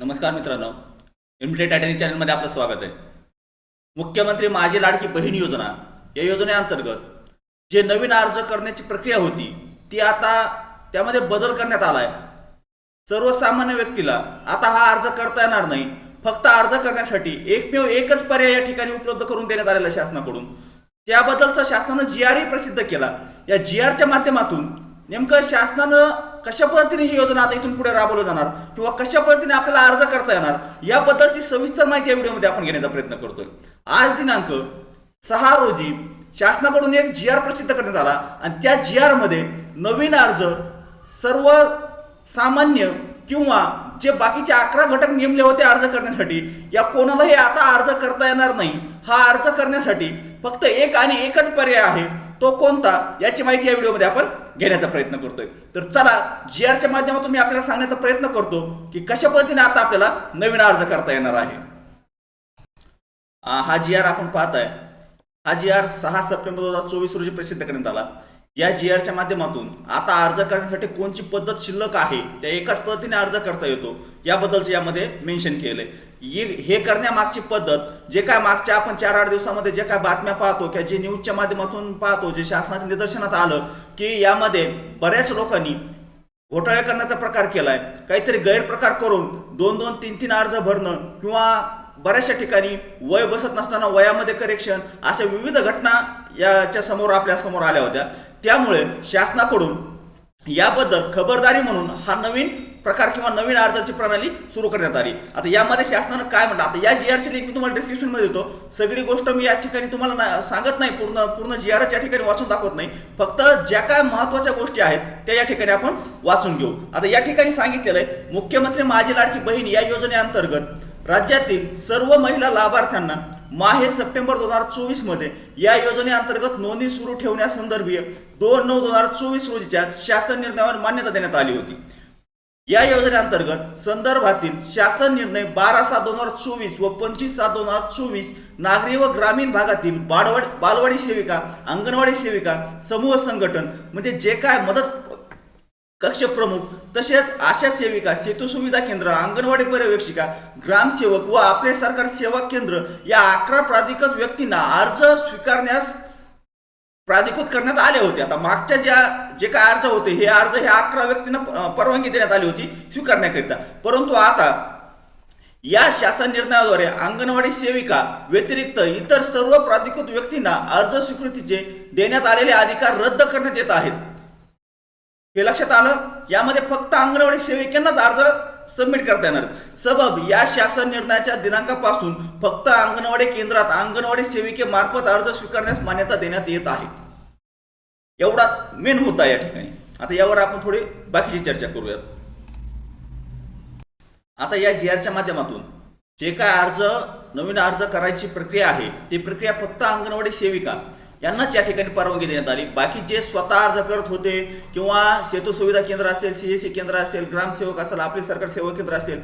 नमस्कार मित्रांनो. इम्प्लेट टायटनी चॅनलमध्ये आपलं स्वागत आहे. मुख्यमंत्री माझी लाडकी बहीण योजना या योजनेअंतर्गत जे नवीन अर्ज करण्याची प्रक्रिया होती ती आता त्यामध्ये बदल करण्यात आला आहे सर्वसामान्य व्यक्तीला आता हा अर्ज करता येणार नाही. फक्त अर्ज करण्यासाठी एकमेव एकच पर्याय या ठिकाणी उपलब्ध करून देण्यात आलेला आहे शासनाकडून. त्याबद्दलचा शासनानं जी आरही प्रसिद्ध केला. या जी आरच्या माध्यमातून नेमकं शासनानं कशा पद्धतीने ही योजना आता इथून पुढे राबवलं जाणार? किंवा कशा पद्धतीने आपल्याला अर्ज करता येणार? याबद्दलची सविस्तर माहिती या व्हिडिओमध्ये आपण घेण्याचा प्रयत्न करतोय. आज दिनांक सहा रोजी शासनाकडून एक जी आर प्रसिद्ध करण्यात आला. आणि त्या जी आरमध्ये नवीन अर्ज सर्व सामान्य किंवा जे बाकीचे अकरा घटक नेमले होते अर्ज करण्यासाठी या कोणालाही आता अर्ज करता येणार नाही. हा अर्ज करण्यासाठी फक्त एक आणि एकच पर्याय आहे. तो कोणता याची माहिती या व्हिडिओमध्ये आपण घेण्याचा प्रयत्न करतोय. तर चला जी आरच्या माध्यमातून मी आपल्याला सांगण्याचा प्रयत्न करतो की कशा पद्धतीने आता आपल्याला नवीन अर्ज करता येणार आहे. हा जी आर आपण पाहताय. हा जी आर सहा सप्टेंबर दोन हजार चोवीस रोजी प्रसिद्ध करण्यात आला. या जी आरच्या माध्यमातून आता अर्ज करण्यासाठी कोणची पद्धत शिल्लक आहे त्या एकाच पद्धतीने अर्ज करता येतो. याबद्दलचं यामध्ये मेन्शन केलंय. हे- हे करण्यामागची पद्धत जे काय मागच्या आपण चार आठ दिवसामध्ये जे काय बातम्या पाहतो किंवा जे न्यूजच्या माध्यमातून पाहतो जे शासनाच्या निदर्शनात आलं की यामध्ये बऱ्याच लोकांनी घोटाळे करण्याचा प्रकार केलाय. काहीतरी गैरप्रकार करून दोन दोन तीन तीन अर्ज भरणं किंवा बऱ्याचशा ठिकाणी वय बसत नसताना वयामध्ये करेक्शन अशा विविध घटना याच्या समोर आपल्यासमोर आल्या होत्या. त्यामुळे शासनाकडून याबद्दल खबरदारी म्हणून हा नवीन प्रकार किंवा नवीन अर्जाची प्रणाली सुरू करण्यात आली. आता यामध्ये शासनानं काय म्हटलं? आता या जी आरची लिंक मी तुम्हाला डिस्क्रिप्शनमध्ये देतो. सगळी गोष्ट मी या ठिकाणी तुम्हाला ना- सांगत नाही पूर्ण पूर्ण जी आरच या ठिकाणी वाचून दाखवत नाही. फक्त ज्या काय महत्त्वाच्या गोष्टी आहेत त्या या ठिकाणी आपण वाचून घेऊ. आता या ठिकाणी सांगितलेलं आहे मुख्यमंत्री माझी लाडकी बहीण या योजनेअंतर्गत राज्यातील सर्व महिला लाभार्थ्यांना माहे सप्टेंबर दोन हजार चोवीसमध्ये या योजनेअंतर्गत नोंदणी सुरू ठेवण्यासंदर्भीय दोन नऊ दोन हजार चोवीस रोजीच्या शासन निर्णयावर मान्यता देण्यात आली होती. या योजनेअंतर्गत संदर्भातील शासन निर्णय बारा सात दोन हजार चोवीस व पंचवीस सात दोन हजार चोवीस नागरी व ग्रामीण भागातील बाडवड बालवाडी सेविका अंगणवाडी सेविका समूह संघटन म्हणजे जे काय मदत कक्ष प्रमुख तसेच आशा सेविका सेतू सुविधा केंद्र अंगणवाडी पर्यवेक्षिका ग्रामसेवक व आपले सरकार सेवा केंद्र या अकरा प्राधिकृत व्यक्तींना अर्ज स्वीकारण्यास प्राधिकृत करण्यात आले होते आता मागच्या ज्या जे काय अर्ज होते हे अर्ज हे अकरा व्यक्तींना परवानगी देण्यात आली होती स्वीकारण्याकरिता. परंतु आता या शासन निर्णयाद्वारे अंगणवाडी सेविका व्यतिरिक्त इतर सर्व प्राधिकृत व्यक्तींना अर्ज स्वीकृतीचे देण्यात आलेले अधिकार रद्द करण्यात येत आहेत. हे लक्षात आलं? यामध्ये फक्त अंगणवाडी सेविकांनाच अर्ज सबमिट करता येणार सबब या शासन निर्णयाच्या दिनांकापासून फक्त अंगणवाडी केंद्रात अंगणवाडी सेविकेमार्फत अर्ज स्वीकारण्यास मान्यता देण्यात येत आहे. एवढाच मेन मुद्दा या ठिकाणी. आता यावर आपण थोडी बाकीची चर्चा करूयात. आता या जी आरच्या माध्यमातून जे काय अर्ज नवीन अर्ज करायची प्रक्रिया आहे ती प्रक्रिया फक्त अंगणवाडी सेविका यांनाच या ठिकाणी परवानगी देण्यात आली. बाकी जे स्वतः अर्ज करत होते किंवा सेतू सुविधा केंद्र असेल सीएससी केंद्र असेल ग्रामसेवक असेल आपले सरकार सेवा केंद्र असेल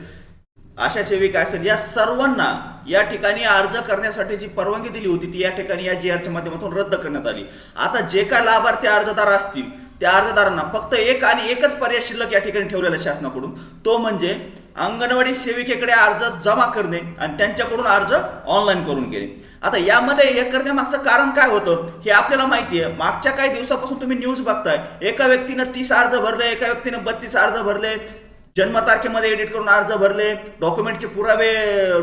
आशा सेविका असेल या सर्वांना या ठिकाणी अर्ज करण्यासाठी जी परवानगी दिली होती ती या ठिकाणी या जी आरच्या माध्यमातून रद्द करण्यात आली. आता जे काय लाभार्थी अर्जदार असतील त्या अर्जदारांना फक्त एक आणि एकच पर्याय शिल्लक या ठिकाणी ठेवलेला शासनाकडून. तो म्हणजे अंगणवाडी सेविकेकडे अर्ज जमा करणे आणि त्यांच्याकडून अर्ज ऑनलाईन करून घेणे. आता यामध्ये हे करण्यामागचं कारण काय होतं हे आपल्याला माहिती आहे. मागच्या काही दिवसापासून तुम्ही न्यूज बघताय. एका व्यक्तीनं तीस अर्ज भरले एका व्यक्तीनं बत्तीस अर्ज भरले. जन्मतारखेमध्ये एडिट करून अर्ज भरले डॉक्युमेंटचे पुरावे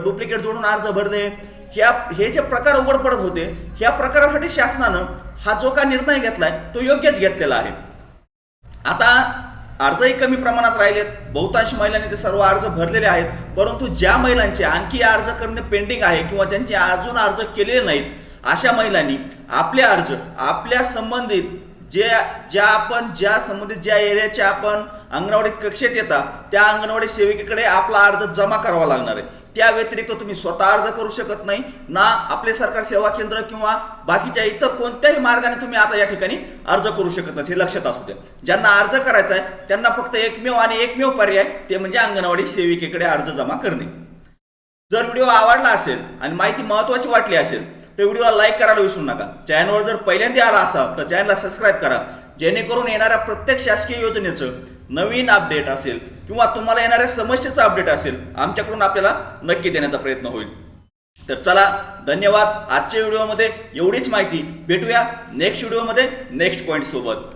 डुप्लिकेट जोडून अर्ज भरले. ह्या हे जे प्रकार उघड पडत होते ह्या प्रकारासाठी शासनानं हा जो का निर्णय घेतलाय तो योग्यच घेतलेला आहे. आता अर्जही कमी प्रमाणात राहिलेत. बहुतांश महिलांनी ते सर्व अर्ज भरलेले आहेत. परंतु ज्या महिलांचे आणखी अर्ज करणे पेंडिंग आहे किंवा ज्यांचे अजून अर्ज केलेले नाहीत अशा महिलांनी आपले अर्ज आपल्या संबंधित जे ज्या आपण ज्या संबंधित ज्या एरियाच्या आपण अंगणवाडी कक्षेत येता त्या अंगणवाडी सेविकेकडे आपला अर्ज जमा करावा लागणार आहे. त्या व्यतिरिक्त तुम्ही स्वतः अर्ज करू शकत नाही ना आपले सरकार सेवा केंद्र किंवा बाकीच्या इतर कोणत्याही मार्गाने तुम्ही आता या ठिकाणी अर्ज करू शकत नाही हे लक्षात असू द्या. ज्यांना अर्ज करायचा आहे त्यांना फक्त एकमेव आणि एकमेव पर्याय ते म्हणजे अंगणवाडी सेविकेकडे अर्ज जमा करणे. जर व्हिडिओ आवडला असेल आणि माहिती महत्वाची वाटली असेल तर व्हिडिओला लाईक करायला विसरू नका. चॅनलवर जर पहिल्यांदा आला असाल तर चॅनलला सबस्क्राईब करा. जेणेकरून येणाऱ्या प्रत्येक शासकीय योजनेचं नवीन अपडेट असेल किंवा तुम्हाला येणाऱ्या समस्येचा अपडेट असेल आमच्याकडून आपल्याला नक्की देण्याचा प्रयत्न होईल. तर चला धन्यवाद. आजच्या व्हिडिओमध्ये एवढीच माहिती. भेटूया नेक्स्ट व्हिडिओमध्ये नेक्स्ट पॉईंट सोबत.